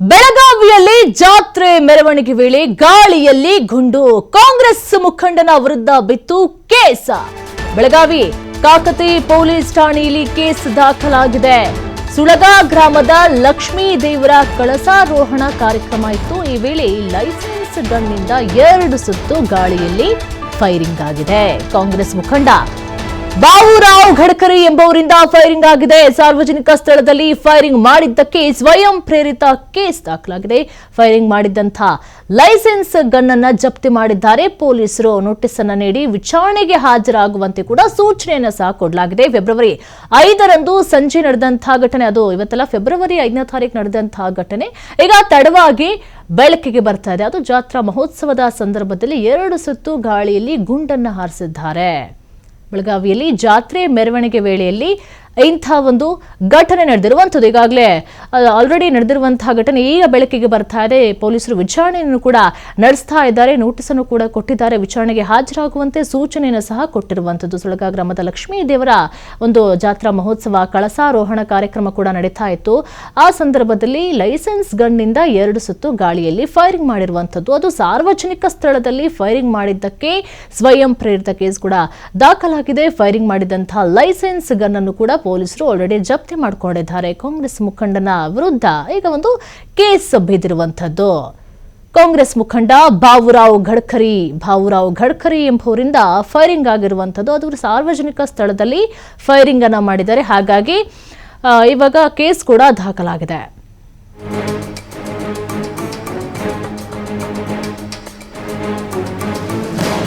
ಬೆಳಗಾವಿಯಲ್ಲಿ ಜಾತ್ರೆ ಮೆರವಣಿಗೆ ವೇಳೆ ಗಾಳಿಯಲ್ಲಿ ಗುಂಡು. ಕಾಂಗ್ರೆಸ್ ಮುಖಂಡನ ವಿರುದ್ಧ ಬಿತ್ತು ಕೇಸ್. ಬೆಳಗಾವಿ ಕಾಕತಿ ಪೊಲೀಸ್ ಠಾಣೆಯಲ್ಲಿ ಕೇಸ್ ದಾಖಲಾಗಿದೆ. ಸುಳಗ ಗ್ರಾಮದ ಲಕ್ಷ್ಮೀ ದೇವರ ಕಳಸಾರೋಹಣ ಕಾರ್ಯಕ್ರಮ ಇತ್ತು. ಈ ವೇಳೆ ಲೈಸೆನ್ಸ್ ಗನ್ನಿಂದ ಎರಡು ಸುತ್ತು ಗಾಳಿಯಲ್ಲಿ ಫೈರಿಂಗ್ ಆಗಿದೆ. ಕಾಂಗ್ರೆಸ್ ಮುಖಂಡ ಬಾಬುರಾವ್ ಘಡ್ಕರಿ ಎಂಬುವರಿಂದ ಫೈರಿಂಗ್ ಆಗಿದೆ. ಸಾರ್ವಜನಿಕ ಸ್ಥಳದಲ್ಲಿ ಫೈರಿಂಗ್ ಮಾಡಿದ್ದಕ್ಕೆ ಸ್ವಯಂ ಪ್ರೇರಿತ ಕೇಸ್ ದಾಖಲಾಗಿದೆ. ಫೈರಿಂಗ್ ಮಾಡಿದ್ದಂಥ ಲೈಸೆನ್ಸ್ ಗನ್ ಅನ್ನ ಜಪ್ತಿ ಮಾಡಿದ್ದಾರೆ. ಪೊಲೀಸರು ನೋಟಿಸ್ ಅನ್ನ ನೀಡಿ ವಿಚಾರಣೆಗೆ ಹಾಜರಾಗುವಂತೆ ಕೂಡ ಸೂಚನೆಯನ್ನು ಸಹ ಕೊಡಲಾಗಿದೆ. ಫೆಬ್ರವರಿ ಐದರಂದು ಸಂಜೆ ನಡೆದಂತಹ ಘಟನೆ ಅದು. ಇವತ್ತೆಲ್ಲ ಫೆಬ್ರವರಿ ಐದನೇ ತಾರೀಕು ನಡೆದಂತಹ ಘಟನೆ. ಈಗ ತಡವಾಗಿ ಬೆಳಕಿಗೆ ಬರ್ತಾ ಇದೆ. ಅದು ಜಾತ್ರಾ ಮಹೋತ್ಸವದ ಸಂದರ್ಭದಲ್ಲಿ ಎರಡು ಸುತ್ತು ಗಾಳಿಯಲ್ಲಿ ಗುಂಡನ್ನು ಹಾರಿಸಿದ್ದಾರೆ. ಬೆಳಗಾವಿಯಲ್ಲಿ ಜಾತ್ರೆ ಮೆರವಣಿಗೆ ವೇಳೆಯಲ್ಲಿ ಇಂಥ ಒಂದು ಘಟನೆ ನಡೆದಿರುವಂಥದ್ದು ಈಗಾಗಲೇ ಆಲ್ರೆಡಿ ನಡೆದಿರುವಂತಹ ಘಟನೆ ಈಗ ಬೆಳಕಿಗೆ ಬರ್ತಾ ಇದೆ. ಪೊಲೀಸರು ವಿಚಾರಣೆಯನ್ನು ಕೂಡ ನಡೆಸ್ತಾ ಇದ್ದಾರೆ. ನೋಟಿಸ್ ಅನ್ನು ಕೂಡ ಕೊಟ್ಟಿದ್ದಾರೆ. ವಿಚಾರಣೆಗೆ ಹಾಜರಾಗುವಂತೆ ಸೂಚನೆಯನ್ನು ಸಹ ಕೊಟ್ಟಿರುವಂಥದ್ದು. ಸುಳಗ ಗ್ರಾಮದ ಲಕ್ಷ್ಮೀ ದೇವರ ಒಂದು ಜಾತ್ರಾ ಮಹೋತ್ಸವ, ಕಳಸಾರೋಹಣ ಕಾರ್ಯಕ್ರಮ ಕೂಡ ನಡೀತಾ ಇತ್ತು. ಆ ಸಂದರ್ಭದಲ್ಲಿ ಲೈಸೆನ್ಸ್ ಗನ್ನಿಂದ ಎರಡು ಸುತ್ತು ಗಾಳಿಯಲ್ಲಿ ಫೈರಿಂಗ್ ಮಾಡಿರುವಂಥದ್ದು. ಅದು ಸಾರ್ವಜನಿಕ ಸ್ಥಳದಲ್ಲಿ ಫೈರಿಂಗ್ ಮಾಡಿದ್ದಕ್ಕೆ, ಸ್ವಯಂ ಪ್ರೇರಿತ ಕೇಸ್ ಕೂಡ ದಾಖಲಾಗಿದೆ. ಫೈರಿಂಗ್ ಮಾಡಿದಂತಹ ಲೈಸೆನ್ಸ್ ಗನ್ ಅನ್ನು ಕೂಡ ಪೊಲೀಸರು ಆಲ್ರೆಡಿ ಜಪ್ತಿ ಮಾಡಿಕೊಂಡಿದ್ದಾರೆ. ಕಾಂಗ್ರೆಸ್ ಮುಖಂಡನ ವಿರುದ್ಧ ಈಗ ಒಂದು ಕೇಸ್ ಬಿದ್ದಿರುವಂಥದ್ದು. ಕಾಂಗ್ರೆಸ್ ಮುಖಂಡ ಬಾವುರಾವ್ ಘಡ್ಕರಿ ಬಾವುರಾವ್ ಗಡ್ಕರಿ ಎಂಬುವರಿಂದ ಫೈರಿಂಗ್ ಆಗಿರುವಂಥದ್ದು. ಅದು ಸಾರ್ವಜನಿಕ ಸ್ಥಳದಲ್ಲಿ ಫೈರಿಂಗ್ ಅನ್ನ ಮಾಡಿದ್ದಾರೆ. ಹಾಗಾಗಿ ಇವಾಗ ಕೇಸ್ ಕೂಡ ದಾಖಲಾಗಿದೆ.